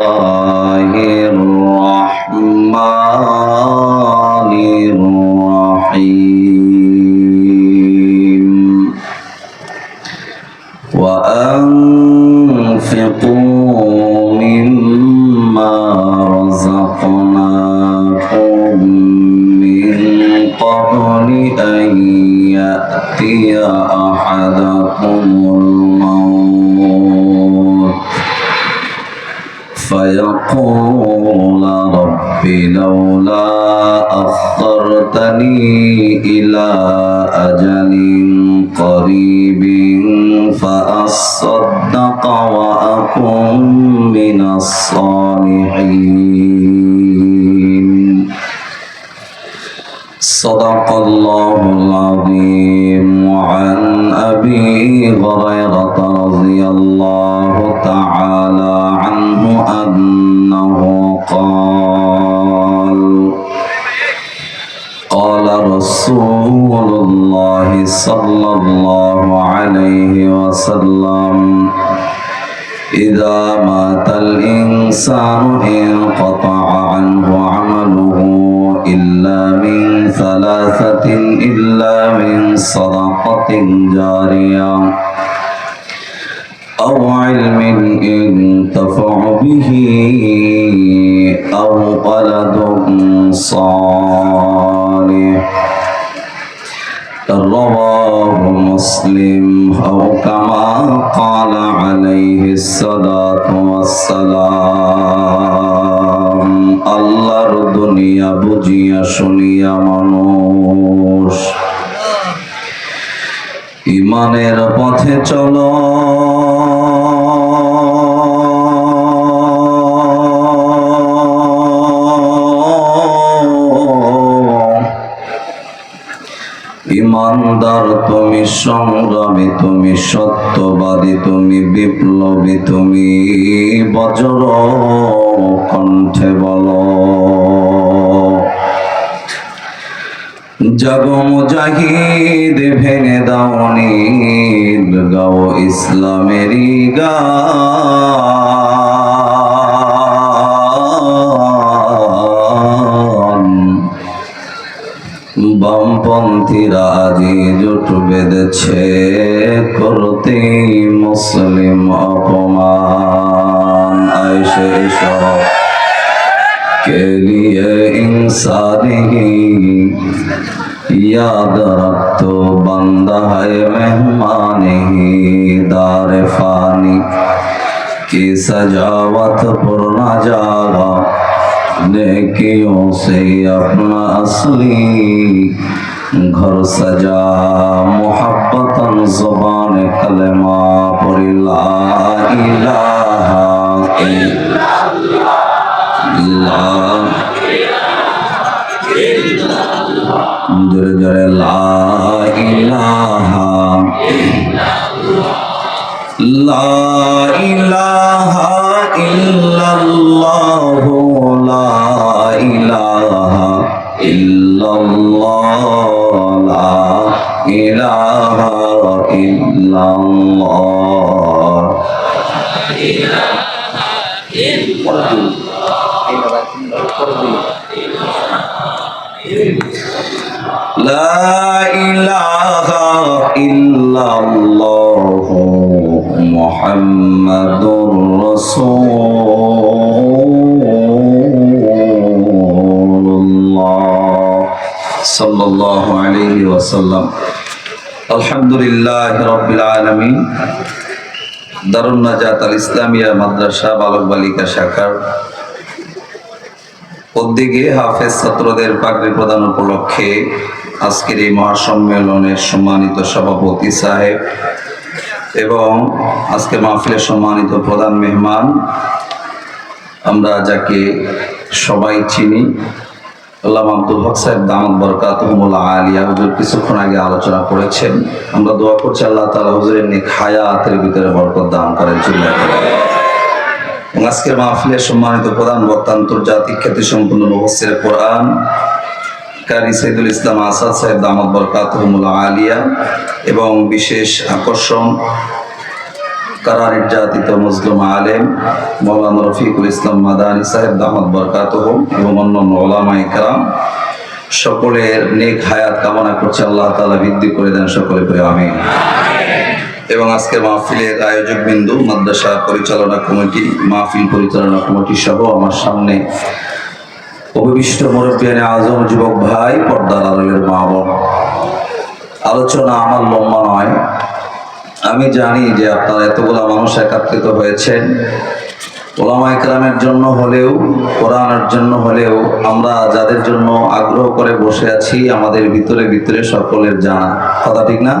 الله فيقول رب لولا أخرتني إلى أجل قريب فأصدق وأكن من الصالحين. صدق الله العظيم. وعن أبي هريرة رسول الله صلى الله عليه وسلم. إذا مات الإنسان انقطع عنه عمله إلا من ثلاثة إلا من صدقة جارية. أو علم ينتفع به أو ولد صالح مسلم أو كما قال عليه الصلاة والسلام আল্লাহর দুনিয়া বুঝিয়া শুনিয়া মানুষ ইমানের পথে চলো ইমানদার, তুমি সংগ্রামী, তুমি সত্যবাদী, তুমি বিপ্লবী, তুমি বজ্র কণ্ঠে বলো। জগ মুজাহিদ, ভেঙে দাও নীল, গাও ইসলামেরই গান বামপন্থীরা আজি জোট বেঁধেছে করতে মুসলিম অপমান ऐसे शौक के लिए इंसानी याद रख तो बंदा है मेहमान ही दार फानी की सजावट पर न जागा नेकियों से अपना असली घर सजा मोहब्बतन जुबान कलमा पर जोरे जोरे ला इलाहा ला इलाहा इल्लल्लाहु লা ইলাহা লা ইলাহা ইল্লাল্লাহু লা ইলাহা ইল্লাল্লাহ লা ইলাহা ইল্লাল্লাহ لا إله إلا الله محمد رسول সাল্লাল্লাহু দারুণ ইসলামিয়া মাদ্রাসা বালক বালিকা শাখার উদ্যোগে হাফেজ ছাত্রদের পাগড়ি প্রদান উপলক্ষে আজকের এই মহাসম্মেলনের সম্মানিত সভাপতি সাহেব এবং আজকে মাহফিলের সম্মানিত প্রধান মেহমান, আমরা যাকে সবাই চিনি। আল্লাহ আব্দুল হক সাহেব দামদ বরকাতহমুল্লাহ আলিয়া হুজুর কিছুক্ষণ আগে আলোচনা করেছেন। আমরা দোয়া করছি আল্লাহ তালা হুজুরের নিক হায়াতের ভিতরে বরকত দান করেন চিল্লা আজকের মাহফিলের সম্মানিত প্রধান বক্তা আন্তর্জাতিক খ্যাতি সম্পন্ন মুহসির কোরআন কারি সৈদুল ইসলাম আসাদ সাহেব দামদ বরকাতহমুল্লাহ আলিয়া এবং বিশেষ আকর্ষণ আলেম ইসলাম সাহেব সকলের নেক হায়াত করছে। আল্লাহ তাআলা বৃদ্ধি করে দেন সকলে করে আমি এবং মাহফিলের আয়োজক বিন্দু মাদ্রাসা পরিচালনা কমিটি, মাহফিল পরিচালনা কমিটি সহ আমার সামনে অভিষ্ট মুরব্বিয়ানে আজম যুবক ভাই, পর্দার আড়ালের মা আলোচনা আমার লম্বা নয় আমি জানি যে আপনারা এতগুলা মানুষ একাত্রিত হয়েছেন। ওলামা একরামের জন্য হলেও, কোরআনের জন্য হলেও, আমরা যাদের জন্য আগ্রহ করে বসে আছি, আমাদের ভিতরে ভিতরে সকলের জানা। কথা ঠিক না?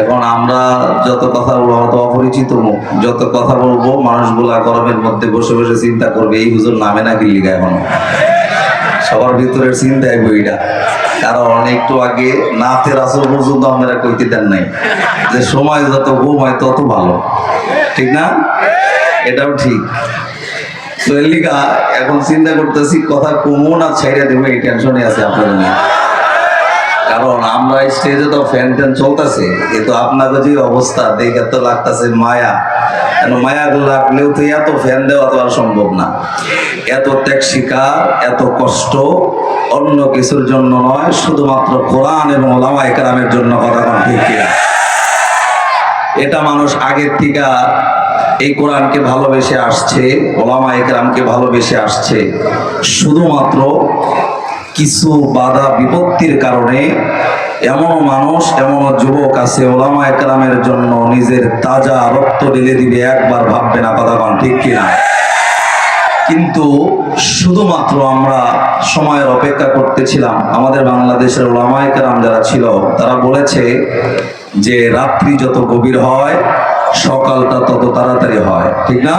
এখন আমরা যত কথা বলব তো অপরিচিত মুখ। যত কথা বলব, মানুষগুলা গরমের মধ্যে বসে বসে চিন্তা করবে, এই হুজুর নামে নাকি লিখা এখন? সবার ভিতরের চিন্তা এক বইটা কারণ একটু আগে নাতের আসর পর্যন্ত আপনারা কইতে দেন নাই যে সময় যত ঘুমায় তত ভালো। ঠিক না? এটাও ঠিক। এর এখন চিন্তা করতেছি, কথা কমো না ছাইড়া দেবো, এই টেনশনে আছে আপনাদের কারণ আমরা স্টেজে তো ফ্যান ট্যান চলতেছে। কিন্তু আপনাদের যে অবস্থা, দেখে তো লাগতেছে মায়া। কেন মায়া লাগলেও তো এত ফ্যান দেওয়া তো আর সম্ভব না। এত ত্যাগ শিকার এত কষ্ট অন্য কিছুর জন্য নয়, শুধুমাত্র কোরআন এবং ওলামা একরামের জন্য কথা ঠিক? এটা মানুষ আগের থেকে এই কোরআনকে ভালোবেসে আসছে, ওলামা একরামকে ভালোবেসে আসছে। শুধুমাত্র কিছু বাধা বিপত্তির কারণে এমন মানুষ এমন যুবক আছে ওলামা একরামের জন্য নিজের তাজা রক্ত ঢেলে দিবে, একবার ভাববে না কথা কন ঠিক কিনা? কিন্তু শুধুমাত্র আমরা সময়ের অপেক্ষা করতেছিলাম। আমাদের বাংলাদেশের ওলামায় কেরাম যারা ছিল, তারা বলেছে যে রাত্রি যত গভীর হয়, সকালটা তত তাড়াতাড়ি হয়, ঠিক না?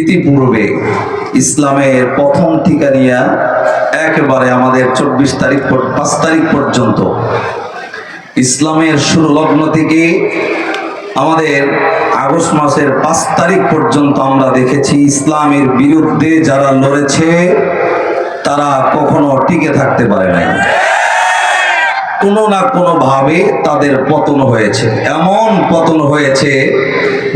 ইতিপূর্বে ইসলামের প্রথম ঠিকানিয়া একেবারে আমাদের চব্বিশ তারিখ পাঁচ তারিখ পর্যন্ত। ইসলামের শুরু লগ্ন থেকে আমাদের আগস্ট মাসের পাঁচ তারিখ পর্যন্ত আমরা দেখেছি ইসলামের বিরুদ্ধে যারা লড়েছে, তারা কখনো টিকে থাকতে পারে নাই। কোনো না কোনোভাবে তাদের পতন হয়েছে। এমন পতন হয়েছে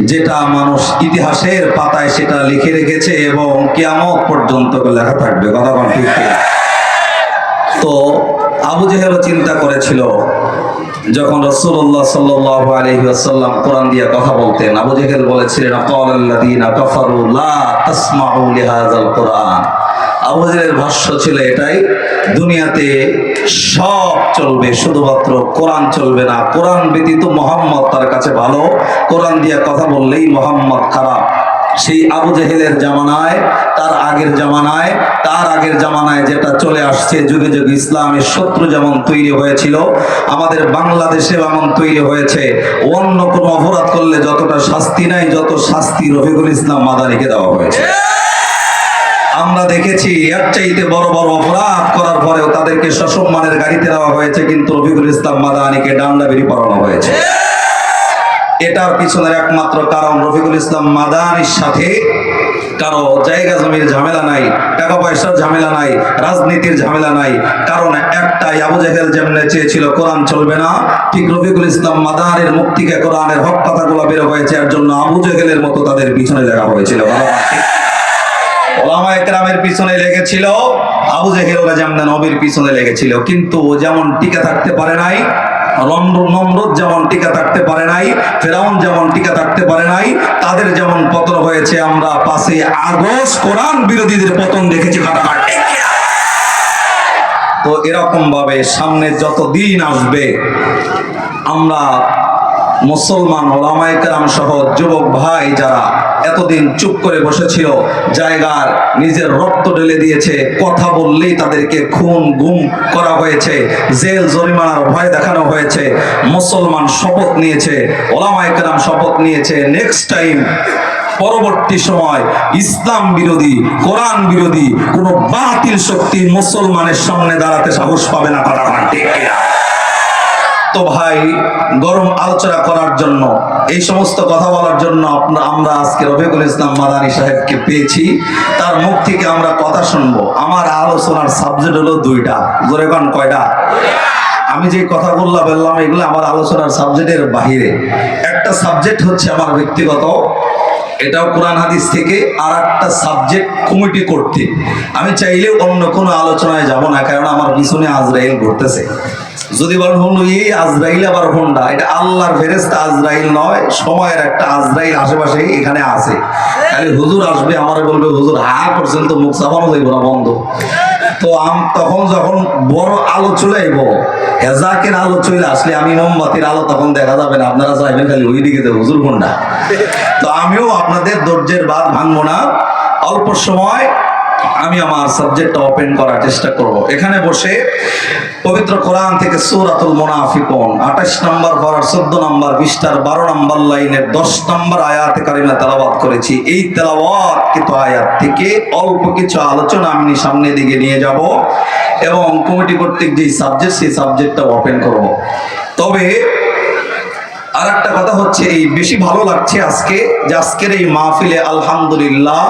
যেটা মানুষ ইতিহাসের পাতায় সেটা লিখে রেখেছে এবং কেমন পর্যন্ত লেখা থাকবে, কথা ঠিক তো আবু জেহেলও চিন্তা করেছিল, যখন রসুল্লাহ সাল্লাহ আলহি কোরআন দিয়া কথা বলতেন, আবু জেহেল বলেছিলেন "ক্বালাল্লাযীনা কাফারু লা তাসমাউ লিহাযাল কোরআন। আবু জেহেলের ভাষ্য ছিল এটাই, দুনিয়াতে সব চলবে, শুধুমাত্র কোরআন চলবে না। কোরআন ব্যতীত মোহাম্মদ তার কাছে ভালো। কোরআন দিয়ে কথা বললেই মোহাম্মদ খারাপ। সেই আবু জেহেলের জামানায়, তার আগের জামানায়, তার আগের জামানায় যেটা চলে আসছে, যুগে যুগে ইসলামের শত্রু যেমন তৈরি হয়েছিল, আমাদের বাংলাদেশে এমন তৈরি হয়েছে। অন্য কোনো অপরাধ করলে যতটা শাস্তি নাই, যত শাস্তি রফিকুল ইসলাম মাদানিকে দেওয়া হয়েছে। আমরা দেখেছি, এর চাইতে বড় বড় অপরাধ করার পরেও তাদেরকে সসম্মানের গাড়িতে দেওয়া হয়েছে, কিন্তু রফিকুল ইসলাম মাদানিকে ডান্ডা বেরি পড়ানো হয়েছে এটার পিছনের একমাত্র কারণ রফিকুল ইসলাম মাদানির সাথে কারও জায়গা জমির ঝামেলা নাই, টাকা পয়সার ঝামেলা নাই, রাজনীতির ঝামেলা নাই কারণ একটাই আবু জাহেল যেমনে চেয়েছিল, কোরআন চলবে না, ঠিক রফিকুল ইসলাম মাদানের মুখ থেকে কোরআনের হক কথাগুলো বের হয়েছে, এর জন্য আবু জাহেলের মতো তাদের পিছনে দেখা হয়েছিল? ওলামা একরামের পিছনে লেগেছিল, আবু জেহেল ওরা যেমন নবীর পিছনে লেগেছিল, কিন্তু ও যেমন টিকে থাকতে পারে নাই, নমরুদ যেমন টিকে থাকতে পারে নাই, ফেরাউন যেমন টিকে থাকতে পারে নাই, তাদের যেমন পতন হয়েছে, আমরা পাশে আগস্ট কোরআন বিরোধীদের পতন দেখেছি তো এরকম ভাবে সামনে যত দিন আসবে, আমরা মুসলমান ওলামাইকার সহ যুবক ভাই যারা এতদিন চুপ করে বসেছিল, জায়গার নিজের রক্ত ঢেলে দিয়েছে, কথা বললেই তাদেরকে খুন গুম করা হয়েছে, জেল, জরিমানার ভয় দেখানো হয়েছে, মুসলমান শপথ নিয়েছে ওলামাইকার শপথ নিয়েছে নেক্সট টাইম পরবর্তী সময় ইসলাম বিরোধী, কোরআন বিরোধী, কোন বাতিল শক্তি মুসলমানের সামনে দাঁড়াতে সাহস পাবে না বলা ঠিক? তো ভাই, গরম আলোচনা করার জন্য, এই সমস্ত কথা বলার জন্য আমরা আজকে রফিকুল ইসলাম মাদানী সাহেবকে পেয়েছি। তার মুখ থেকে আমরা কথা শুনব। আমার আলোচনার সাবজেক্ট হলো দুইটা। জোরে কন, কয়টা? আমি যে কথা বললাম, এগুলো আমার আলোচনার সাবজেক্টের বাহিরে। একটা সাবজেক্ট হচ্ছে আমার ব্যক্তিগত। এটাও কোরআন হাদিস থেকে আর একটা সাবজেক্ট কমিটি করতে আমি চাইলে অন্য কোনো আলোচনায় যাব না কারণ আমার পিছনে আজরাইল ঘুরতেছে। যদি বলেন, হন, এই আজরাইল আবার হোন্ডা? এটা আল্লাহর ফেরেস্তা আজরাইল নয়, সময়ের একটা আজরাইল আশেপাশে এখানে আছে। তাহলে হুজুর আসবে, আমার বলবে, হুজুর হা করছেন তো মুখ চাপানো যাইব না, বন্ধ। তো আম তখন যখন বড় আলো চলে আইব হেজাকের আলো চলে আসলে আমি মোমবাতির আলো তখন দেখা যাবে না, আপনারা চাইবেন খালি ওই দিকে হুজুর কোনটা তো আমিও আপনাদের ধৈর্যের বাদ ভাঙবো না, অল্প সময় আমি আমার সাবজেক্টটা ওপেন করার চেষ্টা করব। এখানে বসে পবিত্র কোরআন থেকে সূরাতুল মুনাফিকুন 28 নম্বর পড়ার 14 নম্বর পৃষ্ঠার 12 নম্বর লাইনের 10 নম্বর আয়াতে কারিমা তেলাওয়াত করেছি। এই তেলাওয়াত কিন্তু আয়াত থেকে অল্প কিছু আলোচনা আমি সামনে দিকে নিয়ে যাব এবং কমিটি কর্তৃক যে সাবজেক্ট সেই সাবজেক্টটা ওপেন করব। তবে আর একটা কথা হচ্ছে, এই বেশি ভালো লাগছে আজকে যে আজকের এই মাহফিলে আলহামদুলিল্লাহ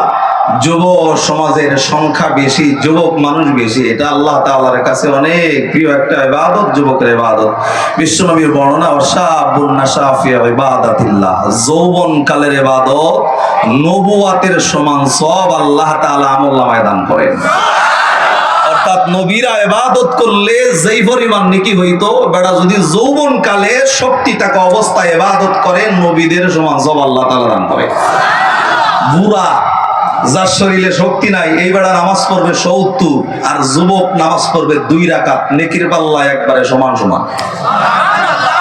যুব সমাজের সংখ্যা বেশি, যুবক মানুষ বেশি, এটা আল্লাহ তাআলার কাছে অনেক প্রিয় একটা ইবাদত, যুবকের ইবাদত। বিশ্বনবীর বর্ণনা অসাবুন নাশাফিয়া ইবাদাতিল্লাহ যৌবন কালের ইবাদত, নবুয়াতের সমান সব আল্লাহ তাআলা আমল্লামায় দান করেন। অর্থাৎ নবীরা এবাদত করলে যেই পরিমাণ নেকি হইতো, বেটা যদি যৌবন কালে শক্তি থাকা অবস্থায় এবাদত করে, নবীদের সমান সব আল্লাহ তাআলা দান করে। বুড়া যার শরীরে শক্তি নাই এই বেড়া নামাজ পড়বে সত্তর, আর যুবক নামাজ পড়বে দুই রাকাত, নেকির পাল্লা একবারে সমান সমান।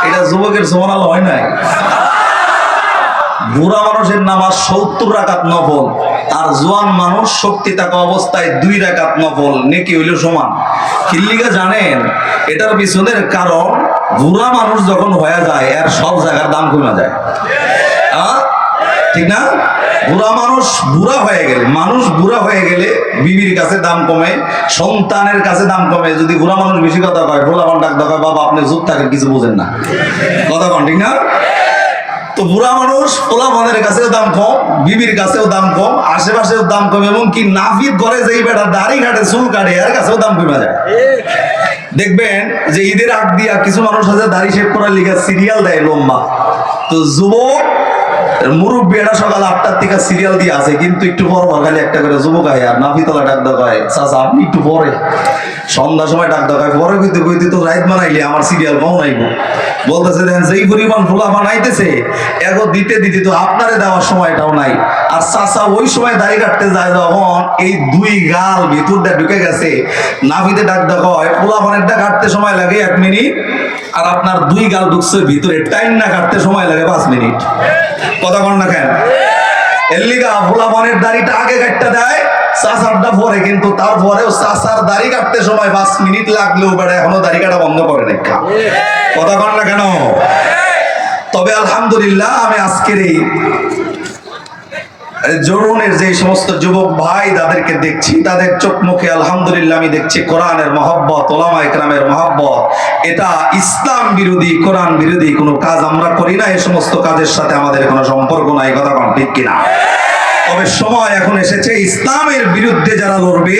এটা যুবকের সমান আলো হয় নাই? বুড়া মানুষের নামাজ সত্তর রাকাত নফল, আর জোয়ান মানুষ শক্তি থাকা অবস্থায় দুই রাকাত নফল, নেকি হইল সমান। কিল্লিগা জানেন, এটার পিছনের কারণ, বুড়া মানুষ যখন হয়ে যায় আর সব জায়গার দাম কমে যায়? ঠিক না? বুড়া মানুষ বুড়া হয়ে গেলে, মানুষ বুড়া হয়ে গেলে বিবির কাছে দাম কমে, সন্তানের কাছে দাম কমে। যদি বুড়া মানুষ বেশি কথা কয় ভোলাপান ডাক দেখা বাবা, আপনি চুপ থাকেন, কিছু বোঝেন না। কথা কন, ঠিক না? তো বুড়া মানুষ পোলাপানের কাছেও দাম কম, বিবির কাছেও দাম কম, আশেপাশেও দাম কম এবং কি নাফিদ ঘরে যেই বেটা দাড়ি ঘাটে, চুল কাটে, এর কাছেও দাম কমে যায়। দেখবেন যে ঈদের আগ দিয়া কিছু মানুষ আছে, দাড়ি শেভ করার লিগে সিরিয়াল দেয় লম্বা। তো যুবক মুরব্বী এটা সকাল আটটার থেকে সিরিয়াল দিয়ে আছে কিন্তু একটু পর খালি একটা করে যুবক আয় আর নাফিতলা ডাক দেখায়, চাচা, আপনি একটু পরে। সন্ধ্যার সময় ডাক দেখায়, পরে কিন্তু কইতে তো রাইত বানাইলে, আমার সিরিয়াল কম নাইব বলতেছে, দেখেন, যেই পরিমাণ ফুলা বানাইতেছে, এগো দিতে দিতে তো আপনারে দেওয়ার সময়টাও নাই। আর চাচা ওই সময় দাড়ি কাটতে যায় যখন এই দুই গাল ভিতরটা ঢুকে গেছে। নাভিতে ডাক দেখা হয় পোলা ফানেরটা কাটতে সময় লাগে এক মিনিট? আর আপনার দুই গাল ঢুকছে ভিতরে টাইম না কাটতে সময় লাগে পাঁচ মিনিট। কথা কন না কেন? এর লিগা পোলা ফানের দাড়িটা আগে কাটতে দেয় চাষারটা পরে, কিন্তু তারপরেও চাষার দাড়ি কাটতে সময় পাঁচ মিনিট লাগলেও বেড়া এখনও দাড়ি কাটা বন্ধ করে দেখা কথা কন না কেন? তবে আলহামদুলিল্লাহ, আমি আজকের এই জরুনের যে সমস্ত যুবক ভাই তাদেরকে দেখছি, তাদের চোখ মুখে আলহামদুলিল্লাহ আমি দেখছি কোরআনের মহব্বত ওলামা ইকরামের মহব্বত। এটা ইসলাম বিরোধী, কোরআন বিরোধী কোনো কাজ আমরা করি না এই সমস্ত কাজের সাথে আমাদের কোনো সম্পর্ক নাই, কথা কোন ঠিক কিনা? তবে সময় এখন এসেছে, ইসলামের বিরুদ্ধে যারা লড়বে,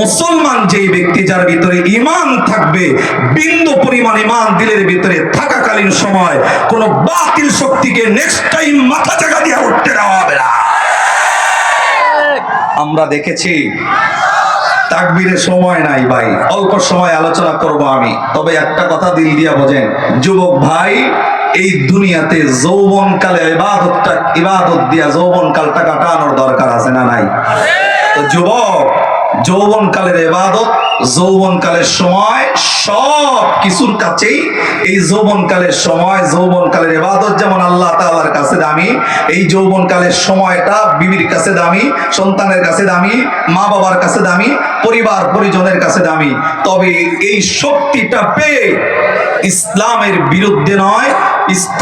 মুসলমান যেই ব্যক্তি যার ভিতরে ইমান থাকবে, বিন্দু পরিমাণ ইমান দিলের ভিতরে থাকাকালীন সময় কোন বাতিল শক্তিকে নেক্সট টাইম মাথা জায়গা দিয়ে উঠতে দেওয়া হবে না। আমরা দেখেছি তাকবীরের সময় নাই ভাই, অল্প সময় আলোচনা করব আমি। তবে একটা কথা দিল দিয়া বোঝেন, যুবক ভাই, এই দুনিয়াতে যৌবন কালে ইবাদতটা, ইবাদত দিয়া যৌবন কালটা কাটানোর দরকার আছে না নাই? তো যুবক যৌবন কালের ইবাদত যৌবন কালের সময় সব কিছুর কাছেই এই যৌবন কালের সময় যৌবন কালের ইবাদত যেমন আল্লাহ তাআলার কাছে দামি, এই যৌবন কালের সময়টা বিবির কাছে দামি, সন্তানের কাছে দামি মা বাবার কাছে দামি, পরিবার, পরিজনের কাছে দামি। তবে এই শক্তিটা পেয়ে ইসলামের বিরুদ্ধে নয়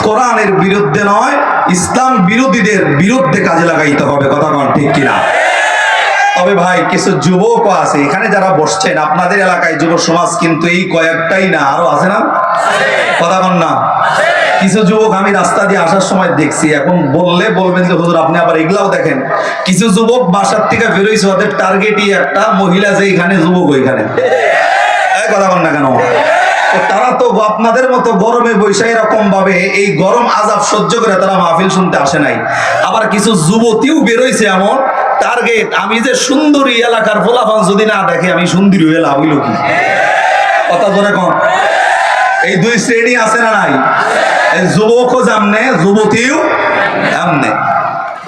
কোরআনের বিরুদ্ধে নয়, ইসলাম বিরোধীদের বিরুদ্ধে কাজে লাগাইতে হবে। কথা ঠিক কিনা? তবে ভাই, কিছু যুবকও আছে, এখানে যারা বসছেন, আপনাদের এলাকায় যুব সমাজ কিন্তু এই কয়েকটাই না, আরও আছে না? কথা কন না। কিছু যুবক আমি রাস্তা দিয়ে আসার সময় দেখছি, এখন বললে বলবেন যে, হুজুর, আপনি আবার এগুলাও দেখেন। কিছু যুবক বাসার থেকে বেরোইছে ওদের টার্গেটই একটা, মহিলা যে এখানে, যুবক ওইখানে। কথা কন না কেন? তারা তো আপনাদের মতো গরমে বৈশা এরকম ভাবে এই গরম আজাব সহ্য করে তারা মাহফিল শুনতে আসে নাই। আবার কিছু যুবতীও বেরোইছে এমন টার্গেট আমি যে সুন্দরী এলাকার ফোলাফান যদি না দেখে, আমি সুন্দরী হয়ে লাভ হইল কি? কথা ধরে কম এই দুই শ্রেণি আছে না নাই? যুবকও জামনে, যুবতীও এমনে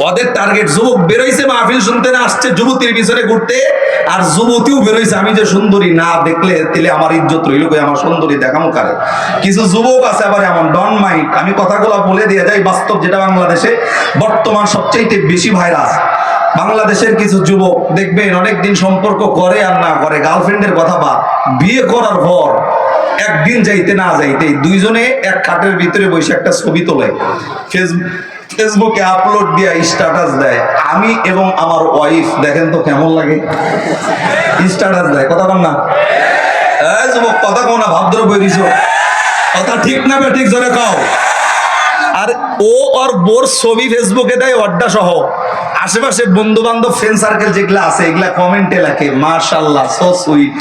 ওদের টার্গেট যুবক বেরোইছে, মাহফিল শুনতে না আসছে, যুবতীর পিছনে ঘুরতে, আর যুবতীও বেরোইছে। আমি যে সুন্দরী না দেখলে তাহলে আমার ইজ্জত রইল কই? আমার সুন্দরী দেখামো কারে? কিছু যুবক আছে আবার এমন ডন মাইন্ড আমি কথাগুলো বলে দিয়ে যাই, বাস্তব যেটা বাংলাদেশে বর্তমান সবচেয়ে বেশি ভাইরাস বাংলাদেশের কিছু যুবক, দেখবেন অনেকদিন সম্পর্ক করে আর না করে গার্লফ্রেন্ডের কথা বা বিয়ে করার পর একদিন যাইতে না যাইতে দুইজনে এক খাটের ভিতরে বসে একটা ছবি তোলে। ফেসবুক ফেসবুকে আপলোড দিয়া স্ট্যাটাস দেয়। আমি এবং আমার ওয়াইফ দেখেন তো কেমন লাগে? স্ট্যাটাস দেয়। কথা বল না? যুবক, কথা কও না ভাবদ্র বই দিছো। কথা ঠিক না বে, ঠিক জোরে কও। আর ও আর বোর ছবি ফেসবুকে দেয়, অড্ডা সহ। আশেপাশে বন্ধু বান্ধব ফ্রেন্ড সার্কেল যেগুলা আছে, এগুলা কমেন্টে লেখে মার্শাল্লাহ সো সুইট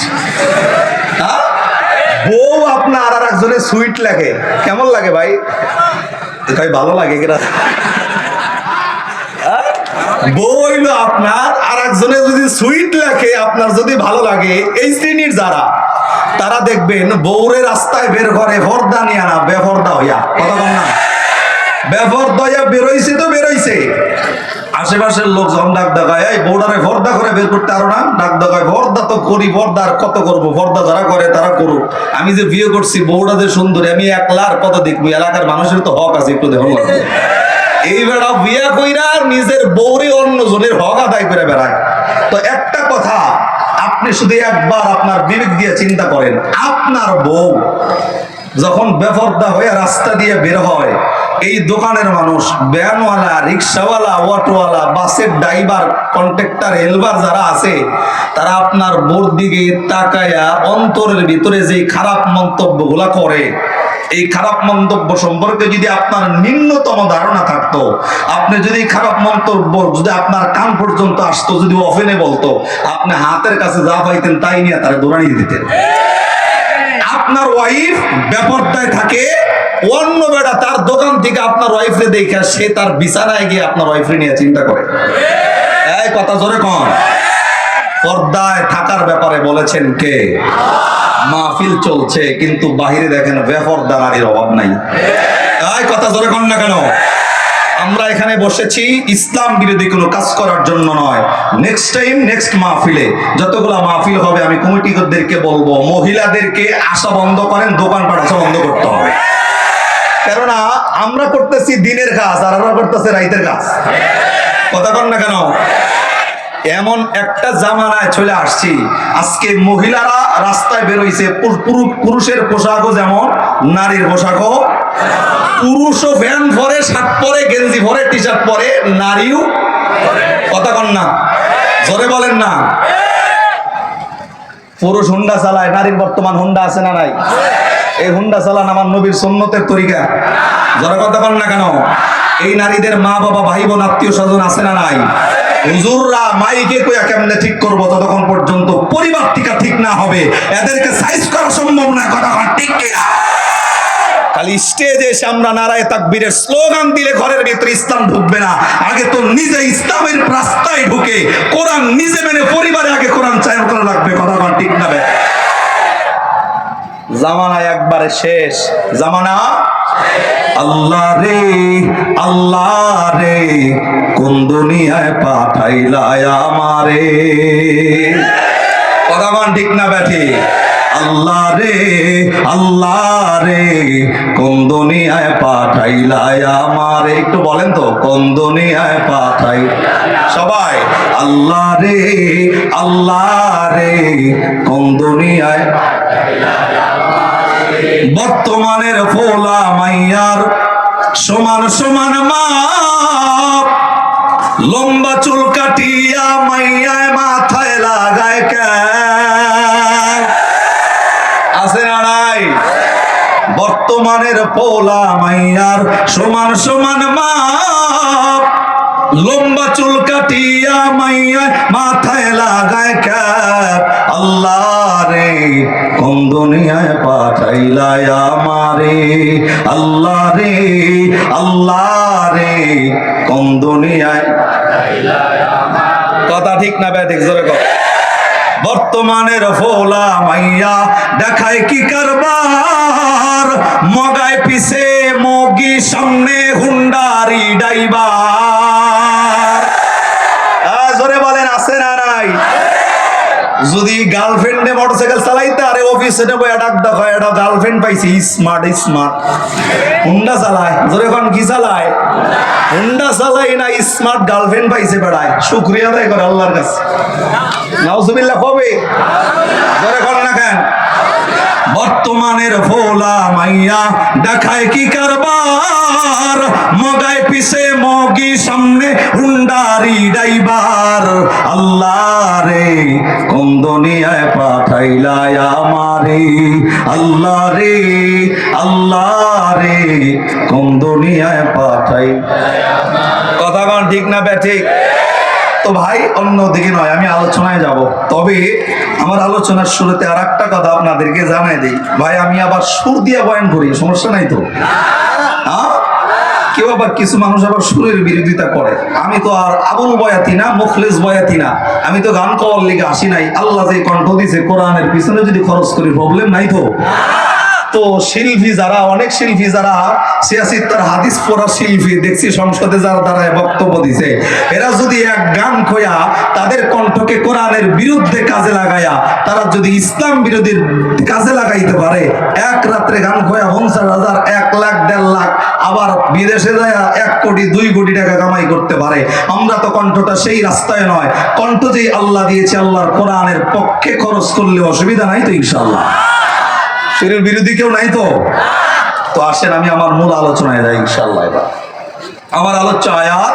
বউ আপনার আর একজনের সুইট লেখে। কেমন লাগে ভাই? ভাই ভালো লাগে কিনা? হইল আপনার আর একজনে যদি সুইট লেখে, আপনার যদি ভালো লাগে, এই শ্রেণির যারা, তারা দেখবেন বউরে রাস্তায় বের করে ভর্দা নিয়ে না বেভর্দা হইয়া। কথা বল না। বেভর্দা বেরোইছে তো বেরোইছে। আশেপাশের লোক যখন ডাক দেখায়, এই বৌডারে ভর্দা করে বের করতে আরও না? ডাক দেখায়, ভর্দা তো করি, ভর্দা আর কত করব? ভর্দা যারা করে তারা করুক। আমি যে বিয়ে করছি বৌডা যে সুন্দরী, আমি একলার কত দেখব? এলাকার মানুষের তো হক আছে, একটু লাগবে এই বিয়া কইরা নিজের বৌরে অন্য জনের হক আদায় করে বেড়ায়। তো একটা কথা, আপনি শুধু একবার আপনার বিবেক দিয়ে চিন্তা করেন, আপনার বউ যখন বেফর্দা হয়ে রাস্তা দিয়ে বের হয় এই দোকানের মানুষ, ভ্যানওয়ালা, রিক্সাওয়ালা, অটোওয়ালা, বাসের ড্রাইভার, কন্ট্রাক্টর, হেলবার যারা আছে, তারা আপনার বোর দিকে তাকায়া অন্তরের ভিতরে যে খারাপ মন্তব্যগুলা করে। এই খারাপ মন্তব্য সম্পর্কে যদি আপনার নিম্নতম ধারণা থাকতো, আপনি যদি খারাপ মন্তব্য যদি আপনার কান পর্যন্ত আসতো, যদি অফেনে বলতো, আপনি হাতের কাছে যা পাইতেন তাই নিয়ে তারা দৌড়ানিয়ে দিতেন। আপনার ওয়াইফ ব্যাপারটায় থাকে, অন্য বেড়া তার দোকান থেকে আপনার ওয়াইফরে দেখে সে তার বিছানায় গিয়ে আপনার ওয়াইফরে নিয়ে চিন্তা করে। এই কথা জোরে কন। পর্দায় থাকার ব্যাপারে বলেছেন কে? মাহফিল চলছে, কিন্তু বাহিরে দেখেন বেপর্দা নারীর অভাব নাই। এই কথা জোরে কন না কেন? আমরা এখানে বসেছি ইসলাম বিরোধী কোনো কাজ করার জন্য নয়। নেক্সট টাইম নেক্সট মাহফিলে যতগুলো মাহফিল হবে, আমি কমিটিদেরকে বলব, মহিলাদেরকে আসা বন্ধ করেন, দোকানপাট আসা বন্ধ করতে হবে। কেননা, আমরা করতেছি দিনের কাজ, আর আমরা করতেছি রাইতের কাজ। কথা কর না কেন? এমন একটা জামানায় চলে আসছি। আজকে মহিলারা রাস্তায় বেরোইছে পুরু- পুরু- পুরুষের পোশাকও যেমন, নারীর পোশাকও। পুরুষও ফ্যান ভরে শার্ট পরে, গেঞ্জি ভরে টি শার্ট পরে, নারীও কথা কন না। জোরে বলেন না। পুরুষ হুন্ডা চালায়, নারীর বর্তমান হুন্ডা আছে না নাই? এই হুন্ডা চালান আমার নবীর সুন্নতের তরিকা। জোরে কথা কন না কেন? এই নারীদের মা বাবা ভাই বোন আত্মীয় স্বজন আছে না নাই? হুজুররা মাইকে কইয়া কেমনে ঠিক করব? ততক্ষণ পর্যন্ত পরিবার টিকা ঠিক না হবে। এদেরকে সাইজ করা সম্ভব না, কথা ঠিক কিনা? খালি স্টেজে এসে আমরা নারায় তাকবীরের স্লোগান দিলে ঘরের ভিতরে ইসলাম ঢুকবে না। আগে তো নিজে ইসলামের রাস্তায় ঢুকে কোরআন নিজে মেনে পরিবারে আগে কোরআন চায় করা লাগবে কথা ঠিক না জামানা একবারে শেষ। জামানা? আল্লাহ রে আল্লাহ রে, কোন দুনিয়ায় পাঠাইলা আমারে? কথা ঠিক না ব্যাঠি আল্লাহ রে আল্লাহ রে, কোন দুনিয়ায় পাঠাইলা আমারে? একটু বলেন তো, কোন দুনিয়ায় পাঠাই সবাই, আল্লাহ রে আল্লাহ রে, কোন দুনিয়ায় বর্তমানের ফোলা মাইয়ার সমান সমান মা লম্বা চুল কাটিয়া মাইয়ায় মাথায় লাগায় আছে নাই? বর্তমানের পোলা মাইয়ার সমান সমান মা লম্বা চুল কাটিয়া মাইয়া মাথায় লাগায় ক্যাপ আল্লাহ রে কোন দুনিয়ায় পাঠাইলাই আমারে? আল্লাহ রে আল্লাহ রে, কোন দুনিয়ায় কথা ঠিক না ব্যাঠিক জোরে কর বর্তমানের ফোলা মাইয়া, দেখায় কি কারবার? মগায় পিছে মগি, সামনে হুন্ডারি ডাইবার জোরে বলেন, আছে না নাই? যদি গার্লফ্রেন্ডে মোটরসাইকেল চালাইতে, আরে অফিসে নেব এটা দেখো এটা গার্লফ্রেন্ড পাইছি স্মার্ট স্মার্ট হুন্ডা চালায়, জোরে কোন, কি চালায়? হুন্ডা চালাই না স্মার্ট গার্লফ্রেন্ড পাইছে বেড়ায়। শুক্রিয়া আদায় করে আল্লাহর কাছে। নাউজুবিল্লাহ, কবে? জোরে এখন না কেন। বর্তমানের ভোলা মাইয়া, দেখায় কি কারবার? মগায় পিছে মগি সামনে হুন্ডারি ডাইবার আল্লাহ রে কোন দুনিয়ায় পাঠাইলাই আমারে। আল্লাহ রে আল্লাহ রে কোন দুনিয়ায় পাঠাই কথা ঠিক না বে ঠিক তো ভাই অন্যদিকে নয়, আমি আলোচনায় যাব। তবে আমার আলোচনার শুরুতে আর একটা কথা আপনাদেরকে জানাই দিই। ভাই, আমি আবার সুর দিয়ে বয়ান করি, সমস্যা নাই তো? হ্যাঁ? কেউ আবার কিছু মানুষ আবার সুরের বিরোধিতা করে। আমি তো আর আবুল বয়াতি না, মুখলেস বয়াতি না। আমি তো গান কওয়ার লিগে আসি নাই। আল্লাহ যে কণ্ঠ দিছে কোরআনের পিছনে যদি খরচ করি প্রবলেম নাই তো? তো শিল্পী যারা, অনেক শিল্পী যারা সিয়াসি তার হাদিস পড়া শিল্পী, দেখছি সংসদে যারা দাঁড়ায় বক্তব্য দিছে। এরা যদি এক গান খোয়া, তাদের কণ্ঠকে কোরআনের বিরুদ্ধে কাজে লাগায়া, তারা যদি ইসলাম বিরোধীর কাজে লাগাইতে পারে, এক রাত্রে গান খোয়া পঞ্চাশ হাজার, এক লাখ, দেড় লাখ, আবার বিদেশে যায় এক কোটি, দুই কোটি টাকা কামাই করতে পারে। আমরা তো কণ্ঠটা সেই রাস্তায় নয়। কণ্ঠ যেই আল্লাহ দিয়েছে, আল্লাহর কোরআনের পক্ষে খরচ করলে অসুবিধা নাই তো ইনশাল্লাহ শরীর বিরোধী কেউ নাই তো? তো আসেন, আমি আমার মূল আলোচনায় যাই ইনশাল্লাহ এবার। আমার আলোচ্য আয়াত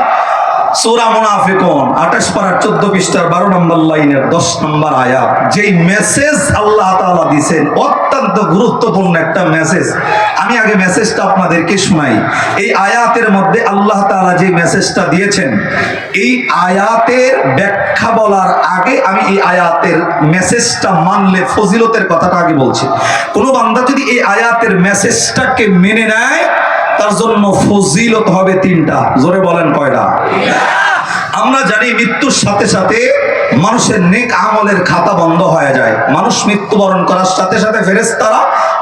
সূরা মুনাফিকুন 28 পারার 14 পৃষ্ঠার 12 নম্বর লাইনের 10 নম্বর আয়াত। যেই মেসেজ আল্লাহ তাআলা দিবেন অত্যন্ত গুরুত্বপূর্ণ একটা মেসেজ আমি আগে মেসেজটা আপনাদেরকে শোনাই। এই আয়াতের মধ্যে আল্লাহ তাআলা যে মেসেজটা দিয়েছেন, এই আয়াতের ব্যাখ্যা বলার আগে আমি এই আয়াতের মেসেজটা মানলে ফজিলতের কথাটা আগে বলছি। কোন বান্দা যদি এই আয়াতের মেসেজটাকে মেনে নেয় তার জন্য ফজিলত হবে তিনটা। জোরে বলেন কয়টা? আমরা জানি মৃত্যুর সাথে সাথে মানুষের নেক আমলের খাতা বন্ধ হয়ে যায়। মানুষ মৃত্যুবরণ করার সাথে সাথে ফেরেশতারা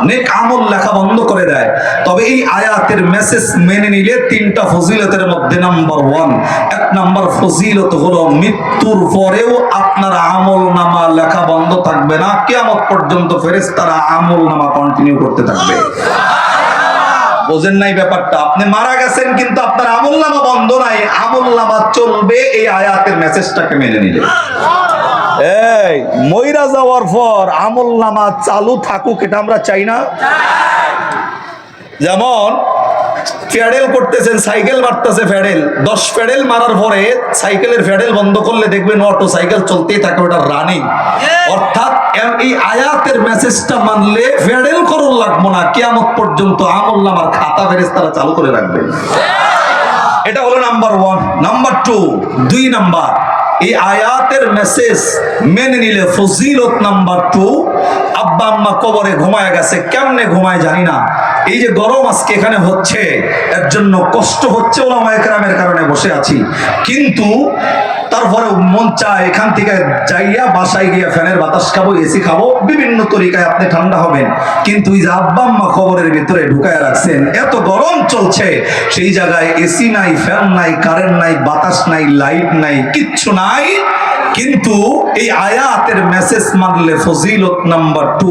নেক আমল লেখা বন্ধ করে দেয়। তবে এই আয়াতের মেসেজ মেনে নিলে তিনটা ফজিলতের মধ্যে নাম্বার ওয়ান এক নাম্বার ফজিলত হলো মৃত্যুর পরেও আপনার আমল নামা লেখা বন্ধ থাকবে না। কেয়ামত পর্যন্ত ফেরেশতারা আমল নামা কন্টিনিউ করতে থাকবে। বোঝেন নাই ব্যাপারটা। আপনি মারা গেছেন কিন্তু আপনার আমল নামা বন্ধ নাই। আমল নামা চলবে এই আয়াতের মেসেজটাকে মেনে নিলে। এই, মইরা যাওয়ার পর আমল নামা চালু থাকুক, এটা আমরা চাই না। যেমন ফ্যাডেল করতেছেন, সাইকেল মারতেছে ফ্যাডেল দশ ফ্যাডেল মারার পরে সাইকেলের ফ্যাডেল বন্ধ করলে দেখবেন অটো সাইকেল চলতেই থাকে, ওটা রানিং অর্থাৎ এই আয়াতের মেসেজটা মানলে ফেডেল করুন লাগবো না কিয়ামত পর্যন্ত আমল নামার খাতা ফেরেস তারা চালু করে রাখবে। এটা হলো নাম্বার ওয়ান নাম্বার টু দুই নাম্বার এই আয়াতের মেসেজ মেনে নিলে ফজিলত নাম্বার টু আব্বা আম্মা কবরে ঘুমায় গেছে, কেমনে ঘুমায় জানি না। এই যে গরম আজকে এখানে হচ্ছে, এর জন্য কষ্ট হচ্ছে ওলামায়ে কেরামের কারণে বসে আছি। কিন্তু তারপরে মন চায় এখান থেকে যাইয়া বাসায় গিয়া ফ্যানের বাতাস খাব এসি খাব, বিভিন্ন তরিকায় আপনি ঠান্ডা হবেন। কিন্তু এই যে আব্বা আম্মা খবরের ভিতরে ঢুকায় রাখছেন, এত গরম চলছে, সেই জায়গায় এসি নাই ফ্যান নাই কারেন্ট নাই, বাতাস নাই লাইট নাই, কিচ্ছু নাই, কিন্তু এই আয়াতের মেসেজ মানলে ফজিলত নাম্বার টু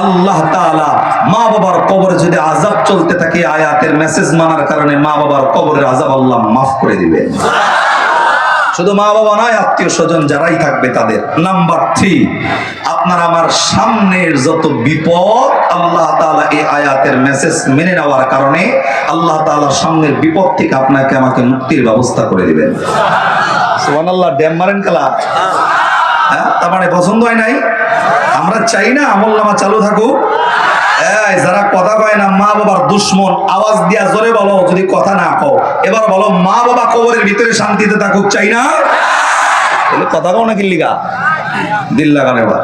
আল্লাহ তাআলা মা বাবার কবরে যদি আজাব চলতে থাকে আয়াতের মেসেজ মানার কারণে মা বাবার কবরের আজাব আল্লাহ মাফ করে দিবে। শুধু মা বাবা নয় আত্মীয় স্বজন যারাই থাকবে তাদের। নাম্বার থ্রি আপনার আমার সামনের যত বিপদ, আল্লাহ তাআলা এই আয়াতের মেসেজ মেনে নেওয়ার কারণে আল্লাহ তাআলা সামনের বিপদ থেকে আপনাকে আমাকে মুক্তির ব্যবস্থা করে দিবেন। সুবহানাল্লাহ, ড্যাম মারেন খেলা হ্যাঁ তার মানে পছন্দ হয় নাই? আমরা চাই না আমল নামা চালু থাকুক। যারা কথা কয় না, মা বাবার দুশ্মন, আওয়াজ দিয়া জোরে বলো, যদি কথা না কও। এবার বলো, মা বাবা কবরের ভিতরে শান্তিতে থাকুক, চাই না? কথা কও নাকি লিগা দিল্লা গান এবার।